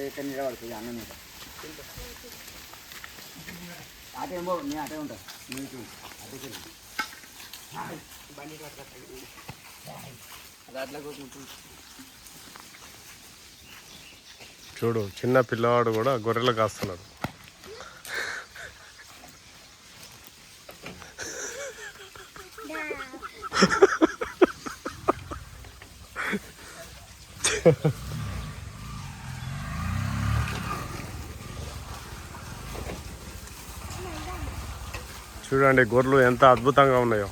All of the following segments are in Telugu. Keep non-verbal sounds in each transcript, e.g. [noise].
ఇక్కడ నిలబడుతుంది అన్నం మీద అటేమో నేను అటే ఉంటా నీకు అటే చూడు చిన్న పిల్లవాడు కూడా గొర్రెలు కాస్తున్నాడు. [laughs] చూడండి గొర్రెలు ఎంత అద్భుతంగా ఉన్నాయో.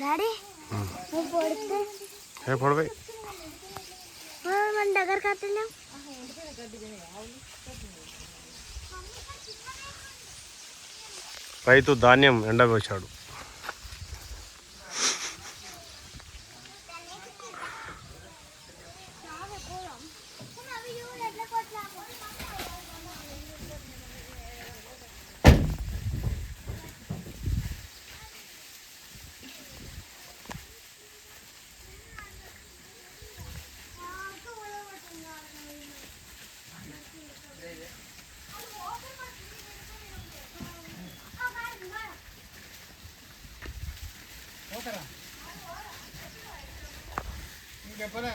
డాడీ పడితే ఏ పొడవై? మన దగ్గర కట్టలేం రైతు ధాన్యం ఎండవేశాడు ఓకేరా ఇంకెప్పలే